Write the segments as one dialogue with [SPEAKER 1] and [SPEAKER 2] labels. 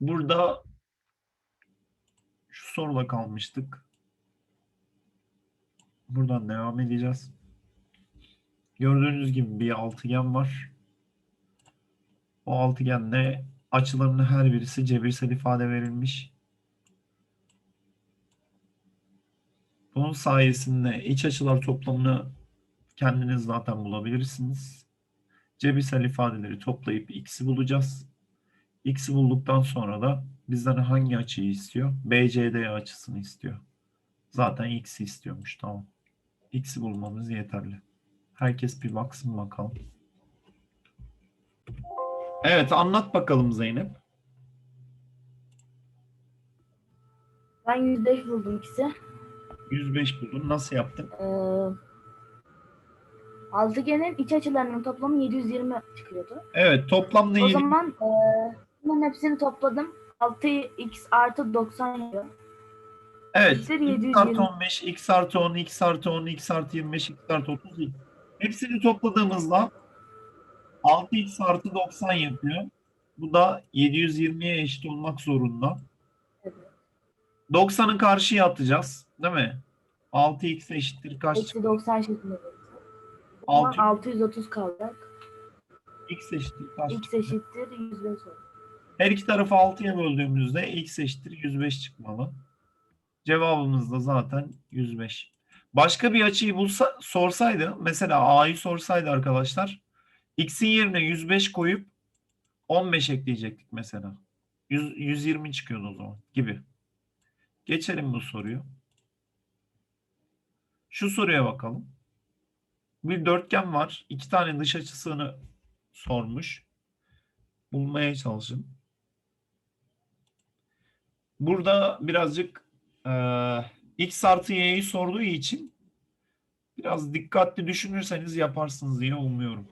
[SPEAKER 1] Burada şu soruda kalmıştık. Buradan devam edeceğiz. Gördüğünüz gibi bir altıgen var. O altıgende açılarının her birisi cebirsel ifade verilmiş. Bunun sayesinde iç açılar toplamını kendiniz zaten bulabilirsiniz. Cebirsel ifadeleri toplayıp x'i bulacağız. X'i bulduktan sonra da bizden hangi açıyı istiyor? BCD açısını istiyor. Zaten x'i istiyormuş tamam. X'i bulmamız yeterli. Herkes bir baksın bakalım. Evet anlat bakalım Zeynep.
[SPEAKER 2] Ben 105 buldum ikisi.
[SPEAKER 1] 105 buldun. Nasıl yaptın?
[SPEAKER 2] Ee, altıgenin iç açılarının toplamı 720 çıkıyordu.
[SPEAKER 1] Evet toplamda
[SPEAKER 2] O
[SPEAKER 1] 7
[SPEAKER 2] zaman e, bunların hepsini topladım. 6x artı 90 yapıyor.
[SPEAKER 1] Evet.
[SPEAKER 2] eşittir
[SPEAKER 1] X
[SPEAKER 2] 720.
[SPEAKER 1] artı 15, X artı 10, X artı 10, X artı 25, X artı 30. Hepsini topladığımızda 6X artı 90 yapıyor. Bu da 720'ye eşit olmak zorunda.
[SPEAKER 2] Evet.
[SPEAKER 1] 90'ı karşıya atacağız. Değil mi? 6X eşittir kaç?
[SPEAKER 2] Eksi 90 şeklinde. O zaman
[SPEAKER 1] 6
[SPEAKER 2] 630 kalacak.
[SPEAKER 1] X eşittir kaç?
[SPEAKER 2] x eşittir 105 olur.
[SPEAKER 1] Her iki tarafı 6'ya böldüğümüzde X eşittir 105 çıkmalı. Cevabımız da zaten 105. Başka bir açıyı bulsa, sorsaydı, mesela A'yı sorsaydı arkadaşlar, X'in yerine 105 koyup 15 ekleyecektik mesela. 100, 120 çıkıyordu o zaman gibi. Geçelim bu soruyu. Şu soruya bakalım. Bir dörtgen var. İki tane dış açısını sormuş. Bulmaya çalışın. Burada birazcık eee, x artı y'yi sorduğu için biraz dikkatli düşünürseniz yaparsınız diye umuyorum.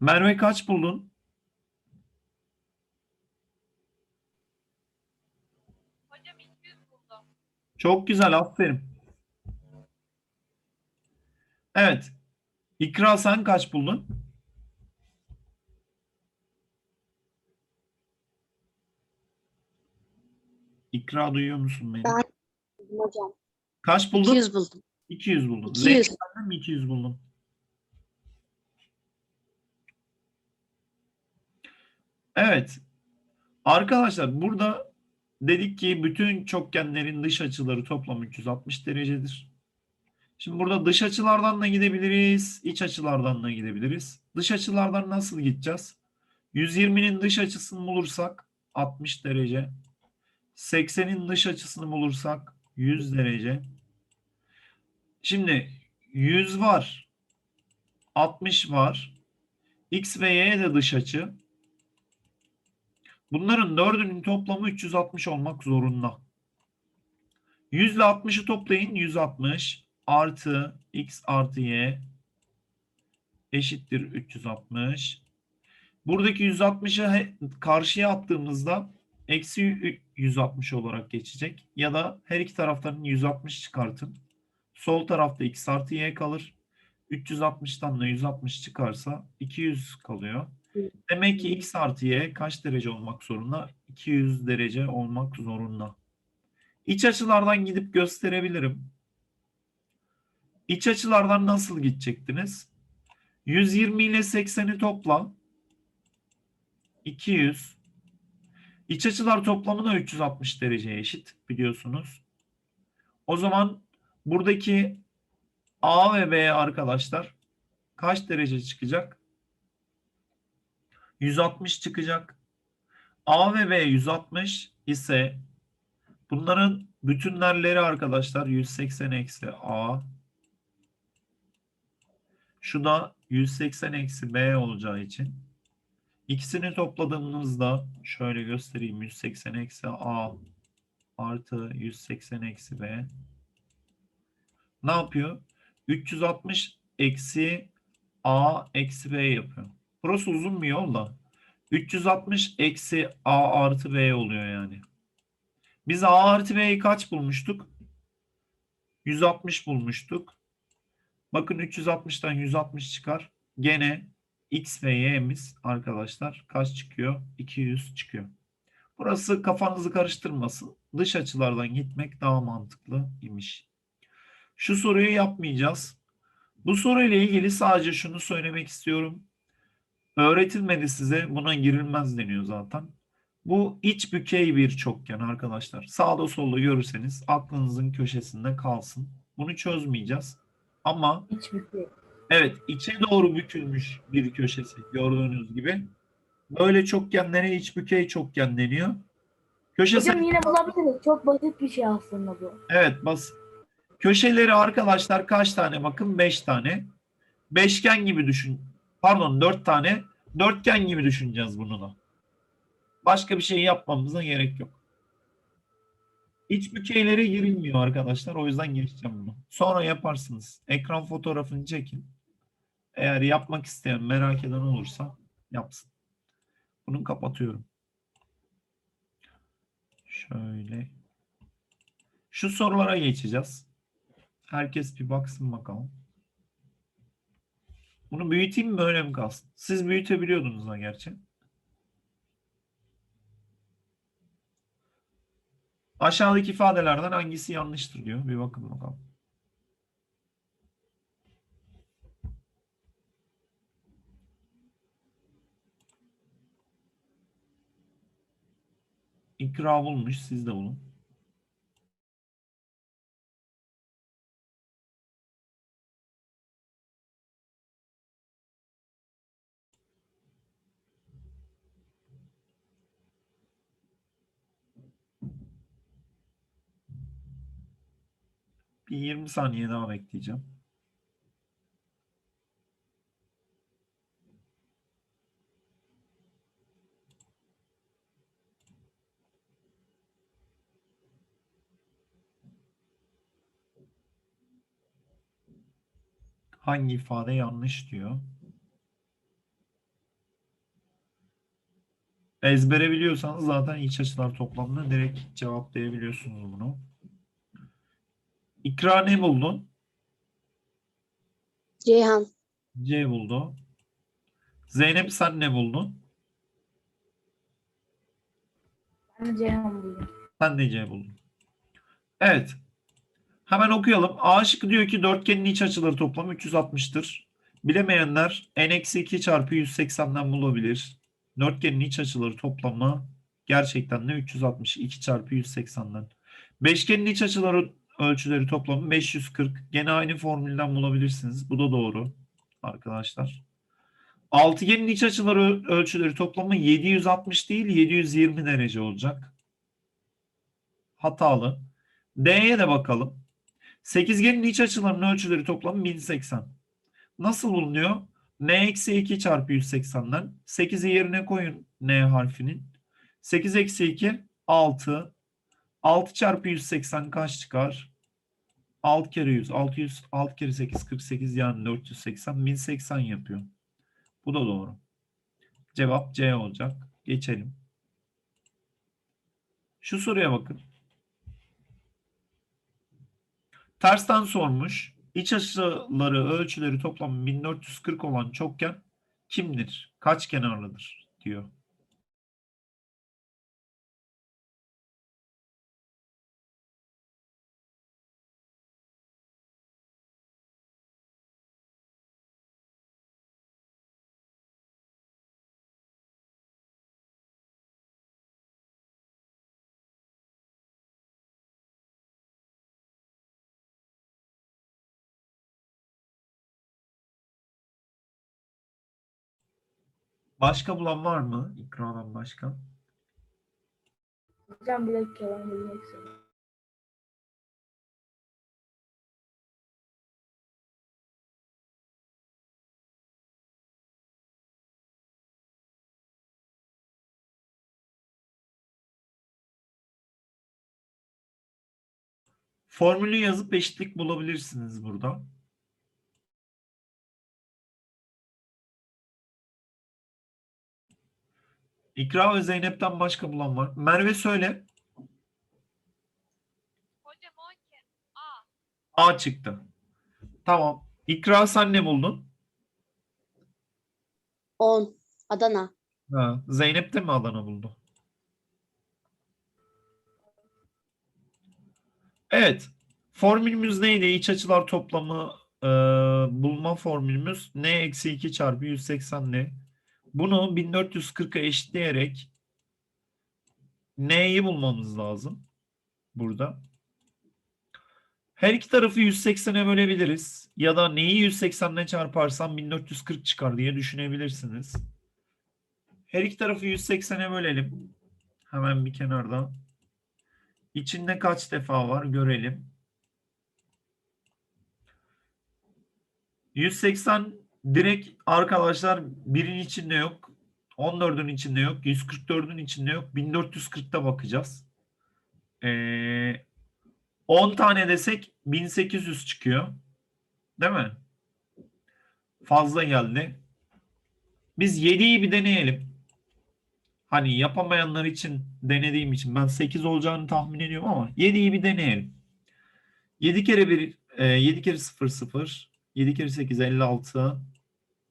[SPEAKER 1] Merve kaç buldun?
[SPEAKER 3] Hocam 200 buldum.
[SPEAKER 1] Çok güzel, aferin. Evet. İkra sen kaç buldun? İkra duyuyor musun beni?
[SPEAKER 4] Ben- Hocam.
[SPEAKER 1] Kaç buldun?
[SPEAKER 4] 200 buldum.
[SPEAKER 1] 200 buldun.
[SPEAKER 4] 200.
[SPEAKER 1] Zeynep sen de mi 200 buldun? Evet. Arkadaşlar burada dedik ki bütün çokgenlerin dış açıları toplam 360 derecedir. Şimdi burada dış açılardan da gidebiliriz, iç açılardan da gidebiliriz. Dış açılardan nasıl gideceğiz? 120'nin dış açısını bulursak 60 derece. 80'in dış açısını bulursak 100 derece. Şimdi 100 var. 60 var. X ve Y de dış açı. Bunların dördünün toplamı 360 olmak zorunda. 100 ile 60'ı toplayın. 160 artı X artı Y eşittir 360. Buradaki 160'ı he- karşıya attığımızda eksi ü- 160 olarak geçecek. Ya da her iki taraftan 160 çıkartın. Sol tarafta x artı y kalır. 360'tan da 160 çıkarsa 200 kalıyor. Demek ki x artı y kaç derece olmak zorunda? 200 derece olmak zorunda. İç açılardan gidip gösterebilirim. İç açılardan nasıl gidecektiniz? 120 ile 80'i topla. 200. İç açılar toplamı da 360 dereceye eşit biliyorsunuz. O zaman buradaki A ve B arkadaşlar kaç derece çıkacak? 160 çıkacak. A ve B 160 ise bunların bütünlerleri arkadaşlar 180 eksi A. Şu da 180 eksi B olacağı için ikisini topladığımızda şöyle göstereyim 180 eksi A artı 180 eksi B ne yapıyor? 360 eksi A eksi B yapıyor. Burası uzun bir yol da. 360 eksi A artı B oluyor yani. Biz A artı B'yi kaç bulmuştuk? 160 bulmuştuk. Bakın 360'tan 160 çıkar. Gene X ve Y'miz arkadaşlar kaç çıkıyor? 200 çıkıyor. Burası kafanızı karıştırmasın. Dış açılardan gitmek daha mantıklı imiş. Şu soruyu yapmayacağız. Bu soruyla ilgili sadece şunu söylemek istiyorum. Öğretilmedi size buna girilmez deniyor zaten. Bu iç bükey bir çokgen arkadaşlar. Sağda solda görürseniz aklınızın köşesinde kalsın. Bunu çözmeyeceğiz. Ama
[SPEAKER 2] Hiçbir şey.
[SPEAKER 1] Evet içe doğru bükülmüş bir köşesi gördüğünüz gibi. Böyle çokgenlere iç bükey çokgen deniyor. Köşesi
[SPEAKER 2] Hocam yine bulabiliriz. Çok basit bir şey aslında bu.
[SPEAKER 1] Evet basit. Köşeleri arkadaşlar kaç tane bakın? 5 tane. Beşgen gibi düşün. Pardon 4 tane. Dörtgen gibi düşüneceğiz bunu da. Başka bir şey yapmamıza gerek yok. İç bükeyleri girilmiyor arkadaşlar. O yüzden geçeceğim bunu. Sonra yaparsınız. Ekran fotoğrafını çekin. Eğer yapmak isteyen, merak eden olursa yapsın. Bunu kapatıyorum. Şöyle. Şu sorulara geçeceğiz. Herkes bir baksın bakalım. Bunu büyüteyim mi öyle mi kalsın? Siz büyütebiliyordunuz ha gerçi. Aşağıdaki ifadelerden hangisi yanlıştır diyor. Bir bakın bakalım. İkra bulmuş. Siz de bulun. Bir 20 saniye daha bekleyeceğim. Hangi ifade yanlış diyor. Ezbere biliyorsanız zaten iç açılar toplamını direkt cevaplayabiliyorsunuz bunu. İkra ne buldun?
[SPEAKER 4] Ceyhan.
[SPEAKER 1] C buldu. Zeynep sen ne buldun?
[SPEAKER 2] Ben Ceyhan buldum.
[SPEAKER 1] Sen de C buldun. Evet. Hemen okuyalım. A şıkkı diyor ki dörtgenin iç açıları toplamı 360'tır. Bilemeyenler n-2 çarpı 180'den bulabilir. Dörtgenin iç açıları toplamı gerçekten de 360. 2 çarpı 180'den. Beşgenin iç açıları ölçüleri toplamı 540. Gene aynı formülden bulabilirsiniz. Bu da doğru arkadaşlar. Altıgenin iç açıları ölçüleri toplamı 760 değil 720 derece olacak. Hatalı. D'ye de bakalım. Sekizgenin iç açılarının ölçüleri toplamı 1080. Nasıl bulunuyor? n-2 çarpı 180'den 8'i yerine koyun n harfinin. 8 eksi 2 6. 6 çarpı 180 kaç çıkar? 6 kere 100. 600, 6 kere 8 48 yani 480 1080 yapıyor. Bu da doğru. Cevap C olacak. Geçelim. Şu soruya bakın. Tersten sormuş. İç açıları ölçüleri toplam 1440 olan çokgen kimdir? Kaç kenarlıdır? diyor. Başka bulan var mı? İkradan başka.
[SPEAKER 2] Hocam bir dakika ben bilmek istiyorum.
[SPEAKER 1] Formülü yazıp eşitlik bulabilirsiniz burada. İkra ve Zeynep'ten başka bulan var. Merve söyle.
[SPEAKER 3] Hocam 10 kez. A.
[SPEAKER 1] A çıktı. Tamam. İkra sen ne buldun?
[SPEAKER 4] 10. Adana.
[SPEAKER 1] Ha, Zeynep de mi Adana buldu? Evet. Formülümüz neydi? İç açılar toplamı e, bulma formülümüz n eksi 2 çarpı 180 n. Bunu 1440'a eşitleyerek n'yi bulmamız lazım. Burada. Her iki tarafı 180'e bölebiliriz. Ya da neyi 180'le çarparsam 1440 çıkar diye düşünebilirsiniz. Her iki tarafı 180'e bölelim. Hemen bir kenarda. İçinde kaç defa var görelim. 180 direkt arkadaşlar birin içinde yok. 14'ün içinde yok. 144'ün içinde yok. 1440'ta bakacağız. Ee, 10 tane desek 1800 çıkıyor. Değil mi? Fazla geldi. Biz 7'yi bir deneyelim. Hani yapamayanlar için denediğim için ben 8 olacağını tahmin ediyorum ama 7'yi bir deneyelim. 7 kere 1 e, 7 kere 0 0 7 kere 8 56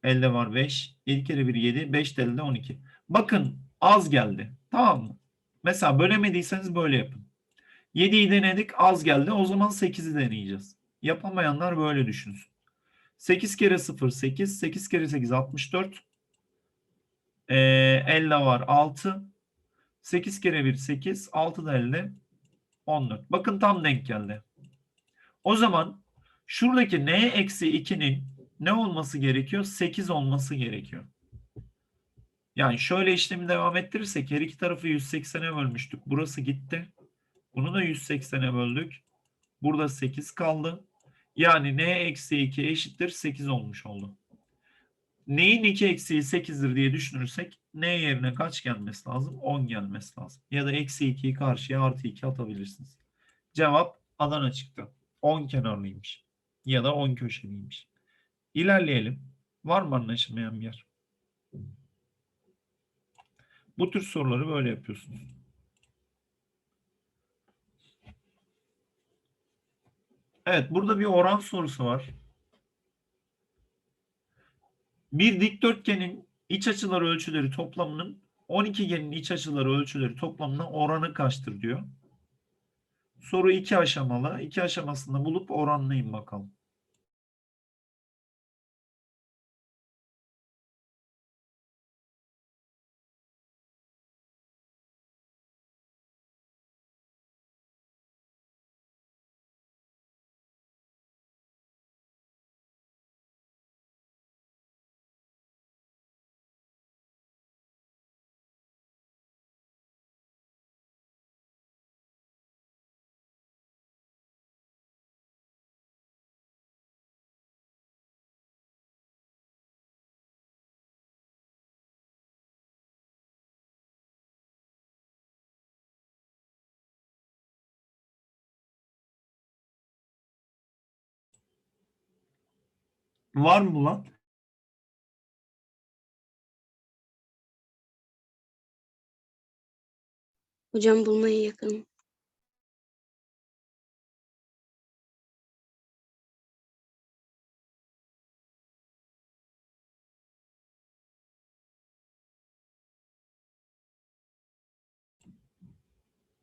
[SPEAKER 1] elde var 5 7 kere 1 7 5 de elde 12. Bakın az geldi. Tamam mı? Mesela bölemediyseniz böyle yapın. 7'yi denedik az geldi. O zaman 8'i deneyeceğiz. Yapamayanlar böyle düşünsün. 8 kere 0 8 8 kere 8 64 ee, elde var 6. 8 kere 1 8. 6 da elde 14. Bakın tam denk geldi. O zaman şuradaki n eksi 2'nin ne olması gerekiyor? 8 olması gerekiyor. Yani şöyle işlemi devam ettirirsek her iki tarafı 180'e bölmüştük. Burası gitti. Bunu da 180'e böldük. Burada 8 kaldı. Yani n eksi 2 eşittir 8 olmuş oldu. Neyin 2 eksiği 8'dir diye düşünürsek n yerine kaç gelmesi lazım? 10 gelmesi lazım. Ya da eksi 2'yi karşıya artı 2 atabilirsiniz. Cevap Adana çıktı. 10 kenarlıymış. Ya da 10 köşeliymiş. İlerleyelim. Var mı anlaşılmayan bir yer? Bu tür soruları böyle yapıyorsunuz. Evet, burada bir oran sorusu var. Bir dikdörtgenin iç açıları ölçüleri toplamının 12 genin iç açıları ölçüleri toplamına oranı kaçtır diyor. Soru iki aşamalı. İki aşamasında bulup oranlayın bakalım. Var mı lan?
[SPEAKER 4] Hocam bulmaya yakın.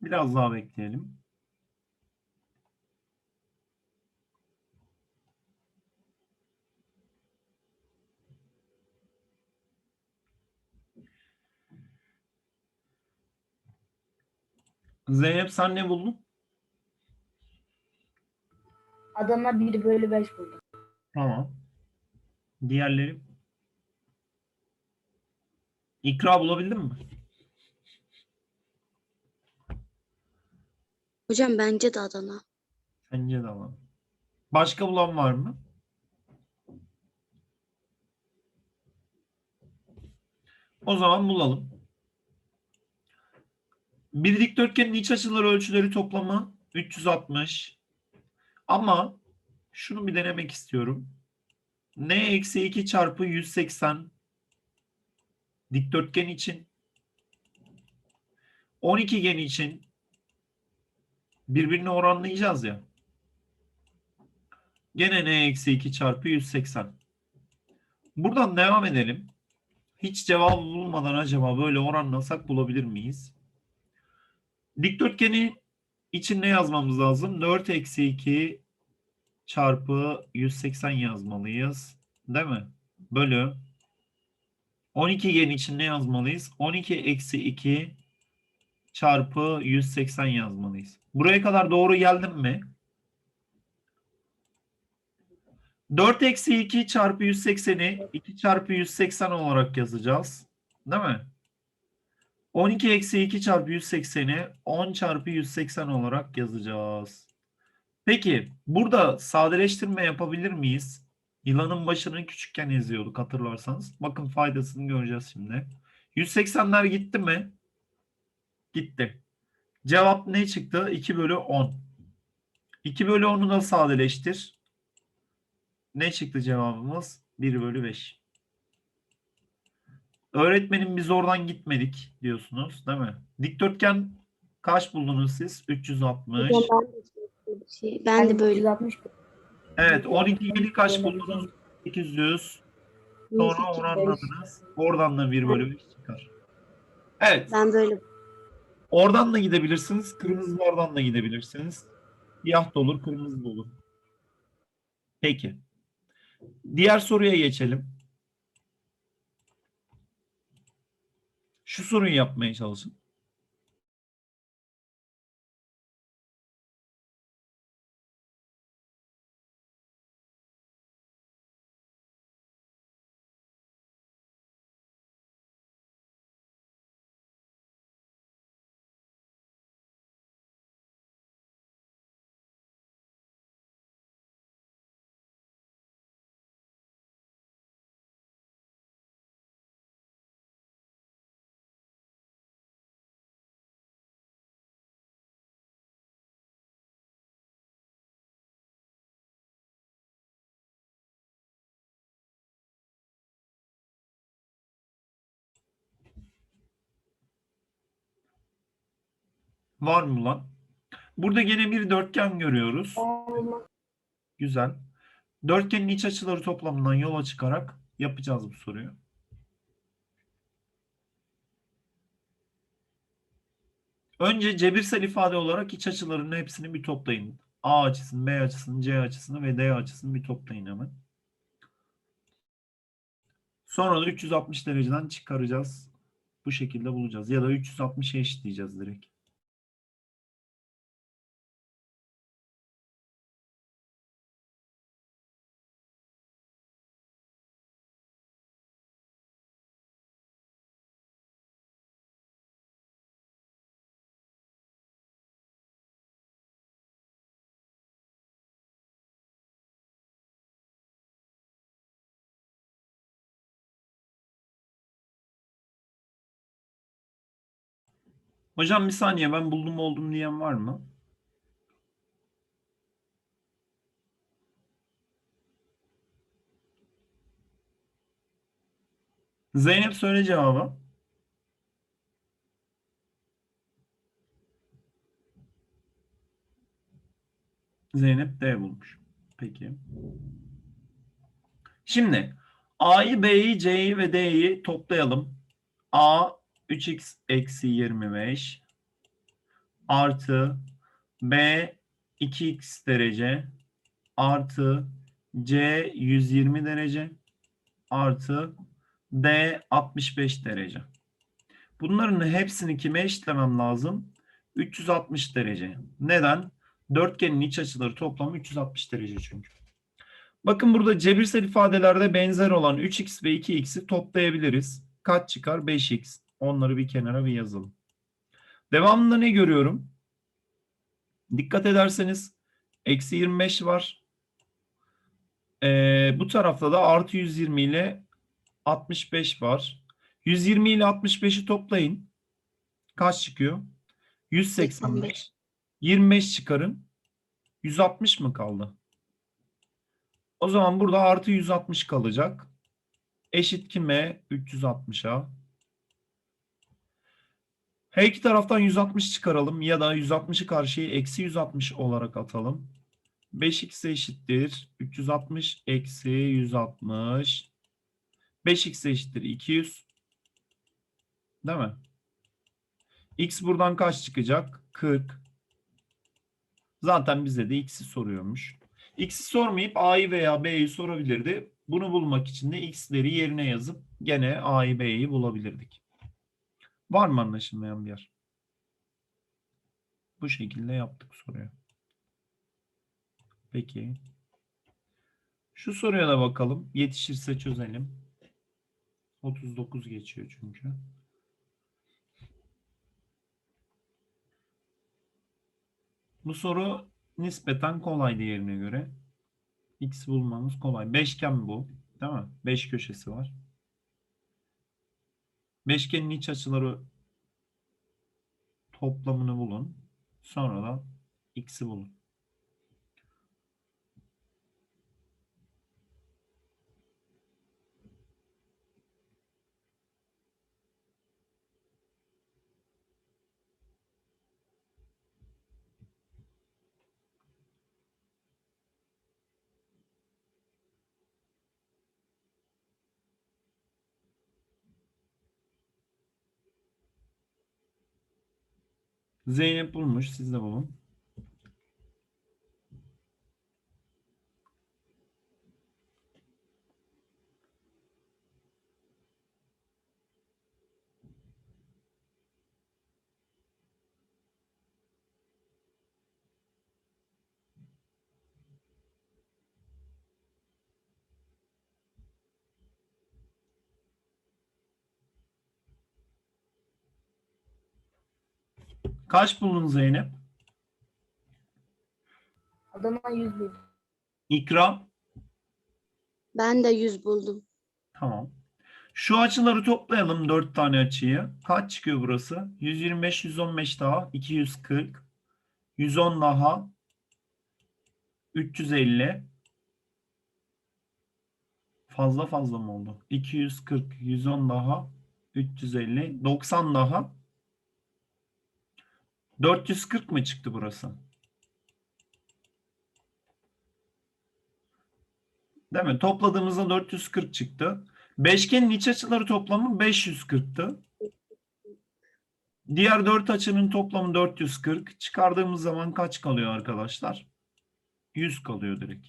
[SPEAKER 1] Biraz daha bekleyelim. Zeynep sen ne buldun?
[SPEAKER 2] Adana 1 bölü 5 buldum.
[SPEAKER 1] Tamam. Diğerleri? İkra bulabildin mi?
[SPEAKER 4] Hocam bence de Adana.
[SPEAKER 1] Bence de var. Başka bulan var mı? O zaman bulalım. Bir dikdörtgenin iç açıları ölçüleri toplamı 360. Ama şunu bir denemek istiyorum. n eksi 2 çarpı 180 dikdörtgen için 12 gen için birbirini oranlayacağız ya. Gene n eksi 2 çarpı 180. Buradan devam edelim. hiç cevabı bulmadan acaba böyle oranlasak bulabilir miyiz? Dikdörtgeni için ne yazmamız lazım? 4 eksi 2 çarpı 180 yazmalıyız. Değil mi? Bölü 12 gen için ne yazmalıyız? 12 eksi 2 çarpı 180 yazmalıyız. Buraya kadar doğru geldim mi? 4 eksi 2 çarpı 180'i 2 çarpı 180 olarak yazacağız. Değil mi? 12 eksi 2 çarpı 180'i 10 çarpı 180 olarak yazacağız. Peki burada sadeleştirme yapabilir miyiz? Yılanın başını küçükken eziyorduk hatırlarsanız. Bakın faydasını göreceğiz şimdi. 180'ler gitti mi? Gitti. Cevap ne çıktı? 2 bölü 10. 2 bölü 10'u da sadeleştir. Ne çıktı cevabımız? 1 bölü 5. Öğretmenim biz oradan gitmedik diyorsunuz değil mi? Dikdörtgen kaç buldunuz siz? 360.
[SPEAKER 4] Hocam ben de bir şey. Ben de böyle
[SPEAKER 2] 360.
[SPEAKER 1] Evet 12 yeni kaç buldunuz? 800. Sonra oranladınız. Oradan da 1 bölü 5 çıkar. Evet.
[SPEAKER 4] ben böyle
[SPEAKER 1] Oradan da gidebilirsiniz. Kırmızılardan da gidebilirsiniz. Siyah da olur, kırmızı da olur. Peki. Diğer soruya geçelim. Şu soruyu yapmaya çalışın. Var mı lan? Burada gene bir dörtgen görüyoruz. Güzel. Dörtgenin iç açıları toplamından yola çıkarak yapacağız bu soruyu. Önce cebirsel ifade olarak iç açılarının hepsini bir toplayın. A açısını, B açısını, C açısını ve D açısını bir toplayın hemen. Sonra da 360 dereceden çıkaracağız. Bu şekilde bulacağız. Ya da 360'a eşitleyeceğiz direkt. Hocam bir saniye ben buldum oldum diyen var mı? Zeynep söyle cevabı. Zeynep D bulmuş. Peki. Şimdi A'yı, B'yi, C'yi ve D'yi toplayalım. A 3x eksi 25 artı B 2x derece artı C 120 derece artı D 65 derece. Bunların hepsini kime eşitlemem lazım? 360 derece. Neden? Dörtgenin iç açıları toplamı 360 derece çünkü. Bakın burada cebirsel ifadelerde benzer olan 3x ve 2x'i toplayabiliriz. Kaç çıkar? 5x. Onları bir kenara bir yazalım. Devamında ne görüyorum? Dikkat ederseniz eksi 25 var. Ee, bu tarafta da artı 120 ile 65 var. 120 ile 65'i toplayın. Kaç çıkıyor? 185. 25 çıkarın. 160 mı kaldı? O zaman burada artı 160 kalacak. Eşit kime? 360'a. Her iki taraftan 160 çıkaralım ya da 160'ı karşıya eksi 160 olarak atalım. 5x eşittir 360 eksi 160. 5x eşittir 200. Değil mi? X buradan kaç çıkacak? 40. Zaten bize de X'i soruyormuş. X'i sormayıp A'yı veya B'yi sorabilirdi. Bunu bulmak için de X'leri yerine yazıp gene A'yı B'yi bulabilirdik. Var mı anlaşılmayan bir yer? Bu şekilde yaptık soruyu. Peki. Şu soruya da bakalım. Yetişirse çözelim. 39 geçiyor çünkü. Bu soru nispeten kolay diğerine göre. X bulmamız kolay. Beşgen bu. Değil mi? 5 köşesi var. Beşgenin iç açıları toplamını bulun. Sonra da x'i bulun. Zeynep bulmuş. Siz de bulun. Kaç buldun Zeynep?
[SPEAKER 2] Adana 100 bin.
[SPEAKER 1] İkram.
[SPEAKER 4] Ben de 100 buldum.
[SPEAKER 1] Tamam. Şu açıları toplayalım. 4 tane açıyı. Kaç çıkıyor burası? 125, 115 daha. 240. 110 daha. 350. Fazla fazla mı oldu? 240, 110 daha. 350. 90 daha. 440 mı çıktı burası? Değil mi? Topladığımızda 440 çıktı. Beşgenin iç açıları toplamı 540'tı. Diğer 4 açının toplamı 440. Çıkardığımız zaman kaç kalıyor arkadaşlar? 100 kalıyor direkt.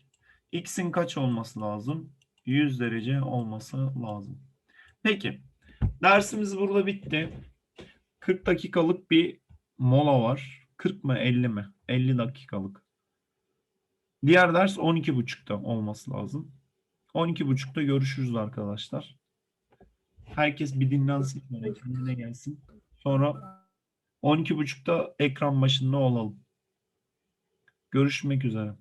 [SPEAKER 1] X'in kaç olması lazım? 100 derece olması lazım. Peki. Dersimiz burada bitti. 40 dakikalık bir mola var. 40 mı 50 mi? 50 dakikalık. Diğer ders 12.30'da olması lazım. 12.30'da görüşürüz arkadaşlar. Herkes bir dinlensin, kendine gelsin. Sonra 12.30'da ekran başında olalım. Görüşmek üzere.